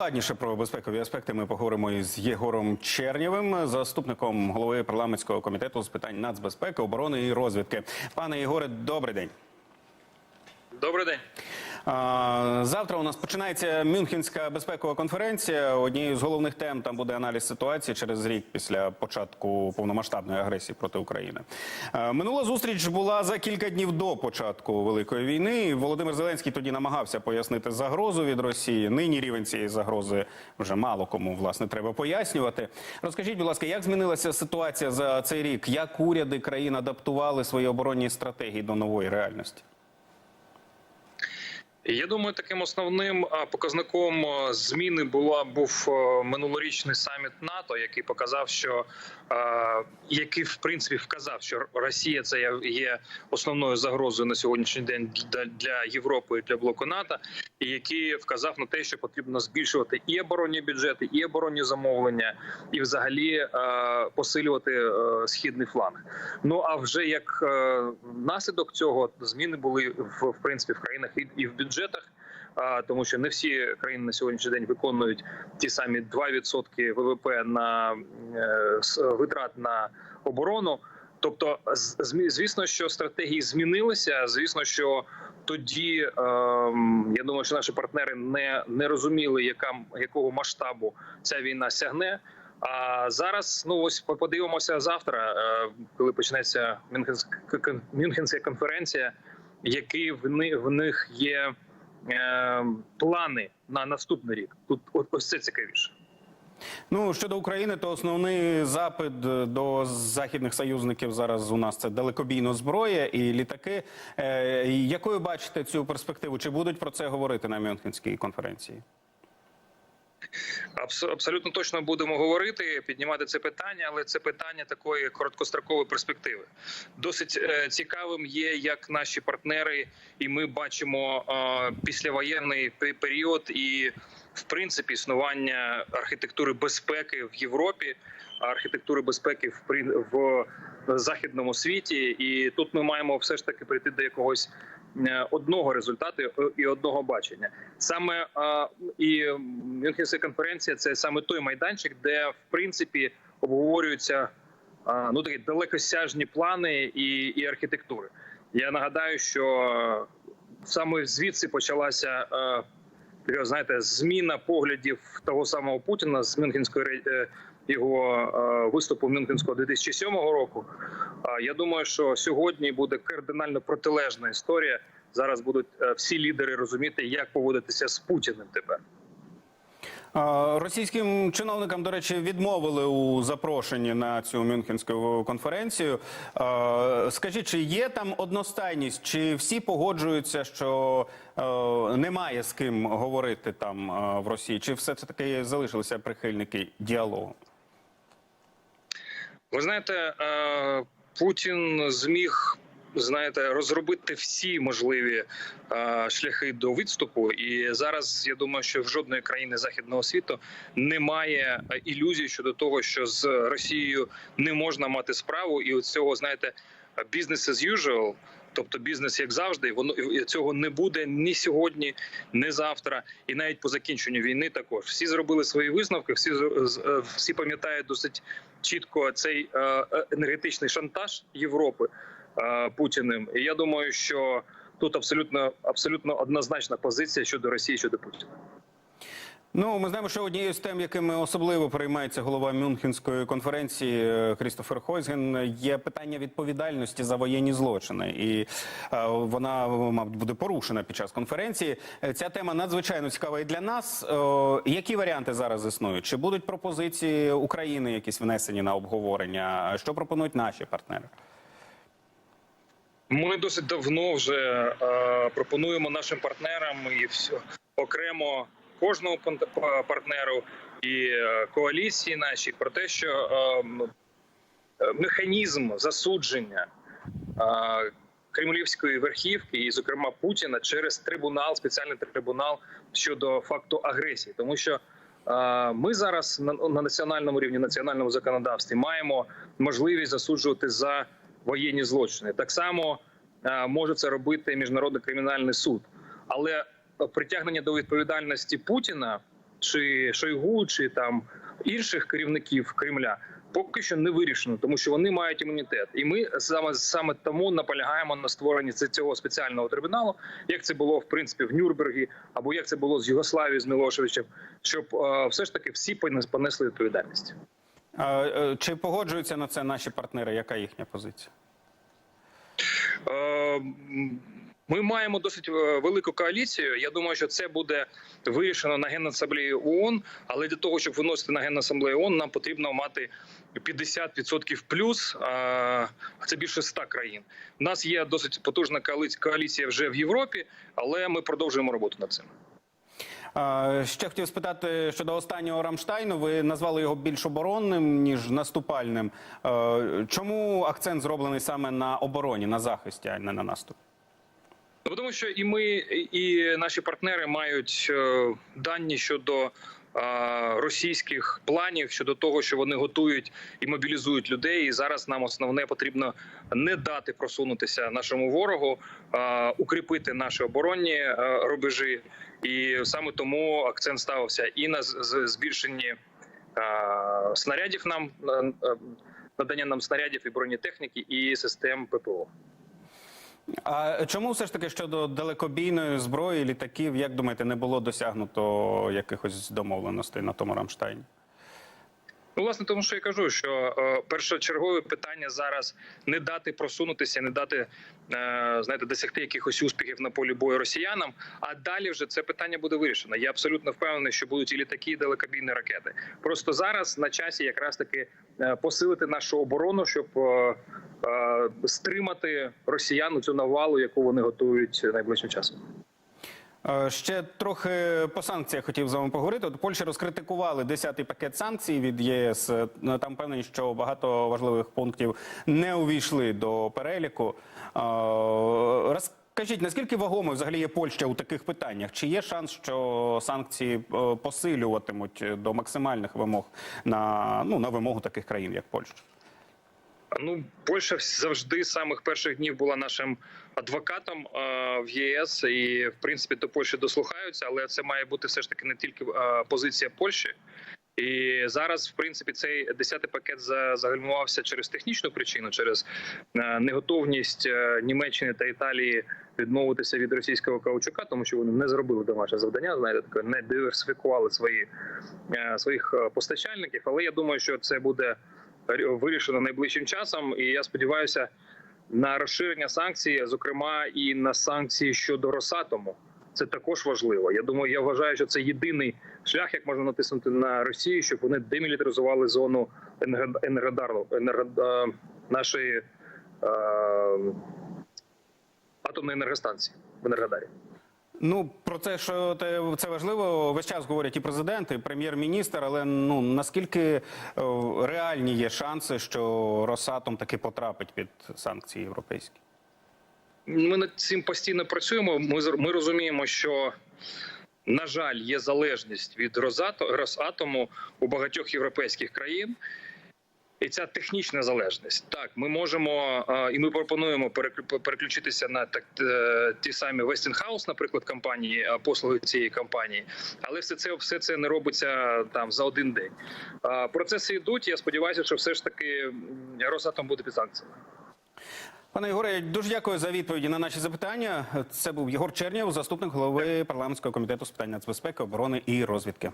Докладніше про безпекові аспекти ми поговоримо із Єгором Чернєвим, заступником голови парламентського комітету з питань нацбезпеки, оборони і розвідки. Пане Єгоре, добрий день. Добрий день. Завтра у нас починається Мюнхенська безпекова конференція. Однією з головних тем там буде аналіз ситуації через рік після початку повномасштабної агресії проти України. Минула зустріч була за кілька днів до початку великої війни. Володимир Зеленський тоді намагався пояснити загрозу від Росії. Нині рівень цієї загрози вже мало кому власне треба пояснювати. Розкажіть, будь ласка, як змінилася ситуація за цей рік? Як уряди країн адаптували свої оборонні стратегії до нової реальності? Я думаю, таким основним показником зміни була був минулорічний саміт НАТО, який показав, що який в принципі вказав, що Росія це є- основною загрозою на сьогоднішній день для, Європи і для блоку НАТО, і який вказав на те, що потрібно збільшувати і оборонні бюджети, і оборонні замовлення, і взагалі посилювати східний фланг. Ну а вже як е, наслідок цього зміни були в, в принципі в країнах і, в бюджетах. Тому що не всі країни на сьогоднішній день виконують ті самі 2% ВВП на е, витрат на оборону. Тобто, звісно, що стратегії змінилися. Звісно, що тоді ем, я думаю, що наші партнери не, не розуміли, яка якого масштабу ця війна сягне. А зараз ну ось подивимося завтра, е, коли почнеться Мюнхенська конференція, які в них в них є плани на наступний рік. Тут ось це цікавіше. Ну щодо України, то основний запит е, до західних союзників зараз у нас це далекобійна зброя і літаки. Е, якою бачите цю перспективу? Чи будуть про це говорити на Мюнхенській конференції? Абс- Абсолютно точно будемо говорити, піднімати це питання, але це питання такої короткострокової перспективи. Досить е, цікавим є, як наші партнери, і ми бачимо е, післявоєнний період і, в принципі, існування архітектури безпеки в Європі, архітектури безпеки в в західному світі. І тут ми маємо все ж таки прийти до якогось одного результату е, і одного бачення. Саме е, і Мюнхенська конференція це саме той майданчик, де в принципі обговорюються е, ну такі далекосяжні плани і, і архітектури. Я нагадаю, що саме звідси почалася е, знаєте, зміна поглядів того самого Путіна з Мюнхенської е, його е, виступу Мюнхенського 2007 року. А Я думаю, що сьогодні буде кардинально протилежна історія. Зараз будуть е, всі лідери розуміти, як поводитися з Путіним тепер. Е, Російським чиновникам, до речі, відмовили у запрошенні на цю Мюнхенську конференцію. Е, Скажіть, чи є там одностайність, чи всі погоджуються, що е, немає з ким говорити там е, в Росії, чи все це таки залишилися прихильники діалогу? Ви знаєте, е, Путін зміг. Знаєте, розробити всі можливі е, шляхи до відступу, і зараз я думаю, що в жодної країни західного світу немає е, ілюзій щодо того, що з Росією не можна мати справу, і у цього знаєте, бізнес as usual, тобто бізнес як завжди, воно цього не буде ні сьогодні, ні завтра, і навіть по закінченню війни також всі зробили свої висновки. Всі е, всі пам'ятають досить чітко цей е, е, енергетичний шантаж Європи Путіним. І я думаю, що тут абсолютно абсолютно однозначна позиція щодо Росії щодо Путіна. Ну, ми знаємо, що однією з тем, якими особливо переймається голова Мюнхенської конференції е, Крістофер Хойзген, є питання відповідальності за воєнні злочини, і е, вона, мабуть, буде порушена під час конференції. Е, Ця тема надзвичайно цікава і для нас. Е, Які варіанти зараз існують? Чи будуть пропозиції України якісь внесені на обговорення? Що пропонують наші партнери? Ми досить давно вже е, пропонуємо нашим партнерам і все окремо па- партнеру і е, коаліції нашій про те, що е, м, е, механізм засудження е, кремлівської верхівки, і, зокрема, Путіна через трибунал, спеціальний трибунал щодо факту агресії, тому що. е, Ми зараз на, на національному рівні, національному законодавстві маємо можливість засуджувати за воєнні злочини. Так само може це робити міжнародний кримінальний суд, але притягнення до відповідальності Путіна чи Шойгу, чи там інших керівників Кремля. Поки що не вирішено, тому що вони мають імунітет, і ми саме саме тому наполягаємо на створенні цього спеціального трибуналу, як це було в принципі в Нюрнбергі, або як це було з Югославією з Мілошевичем, щоб е, все ж таки всі понесли відповідальність. А, е, Чи погоджуються на це наші партнери? Яка їхня позиція? Е, Ми маємо досить е, велику коаліцію. Я думаю, що це буде вирішено на генасамблеї ООН, але для того, щоб виносити на генасамблею ООН, нам потрібно мати 50% плюс. Це більше 100 країн. У нас є досить потужна коаліція- вже в Європі, але ми продовжуємо роботу над цим. Ще хотів спитати щодо останнього Рамштайну. Ви назвали його більш оборонним ніж наступальним. Е, Чому акцент зроблений саме на обороні, на захисті, а не на наступі? Ну, тому що і ми, і наші партнери мають е, дані щодо російських планів щодо того, що вони готують і мобілізують людей. І зараз нам основне потрібно не дати просунутися нашому ворогу, е, укріпити наші оборонні е, рубежі. І саме тому акцент ставився і на збільшенні снарядів нам надання нам снарядів і бронетехніки і систем ППО. А чому все ж таки щодо далекобійної зброї, літаків, як думаєте, не було досягнуто якихось домовленостей на тому Рамштайні? Ну, власне, тому що я кажу, що е, першочергове питання зараз не дати просунутися, не дати е, знаєте, досягти якихось успіхів на полі бою росіянам. А далі вже це питання буде вирішено. Я абсолютно впевнений, що будуть і літаки, і далекобійні ракети. Просто зараз на часі якраз таки е, посилити нашу оборону, щоб е, е, стримати росіян у цю навалу, яку вони готують найближчим часом. Е, Ще трохи по санкціях хотів з вами поговорити. От Польща розкритикували 10-й пакет санкцій від ЄС. Е, Там впевнені, що багато важливих пунктів не увійшли до переліку. Е, Розкажіть, наскільки вагомою взагалі є Польща у таких питаннях? Чи є шанс, що санкції посилюватимуть до максимальних вимог на, ну, на вимогу таких країн, як Польща? Ну, Польща завжди з самих перших днів була нашим адвокатом е, в ЄС, і в принципі до Польщі дослухаються, але це має бути все ж таки не тільки е, позиція Польщі. І зараз, в принципі, цей десятий пакет за- загальмувався через технічну причину, через е, неготовність Німеччини та Італії відмовитися від російського каучука, тому що вони не зробили домашнє завдання, знаєте, таке не диверсифікували свої своїх постачальників. Але я думаю, що це буде вирішено найближчим часом, і я сподіваюся на розширення санкцій, зокрема і на санкції щодо Росатому. Це також важливо. Я думаю, я вважаю, що це єдиний шлях, як можна натиснути на Росію, щоб вони демілітаризували зону енерго- енергодару енерго, нашої е, атомної енергостанції в Енергодарі. Ну про те, що це важливо, весь час говорять і президент, і прем'єр-міністр. Але ну наскільки е, реальні є шанси, що Росатом таки потрапить під санкції європейські? Ми над цим постійно працюємо. Ми ми розуміємо, що на жаль, є залежність від Росато- Росатому у багатьох європейських країн. І ця технічна залежність. Так, ми можемо і ми пропонуємо переклю- переключитися на так е, ті самі Westinghouse, наприклад, компанії, послуги цієї компанії, але все це все це не робиться там за один день. Процеси йдуть. Я сподіваюся, що все ж таки Росатом буде під санкціями. Пане Єгоре, дуже дякую за відповіді на наші запитання. Це був Єгор Чернєв, заступник голови парламентського комітету з питань нацбезпеки, оборони і розвідки.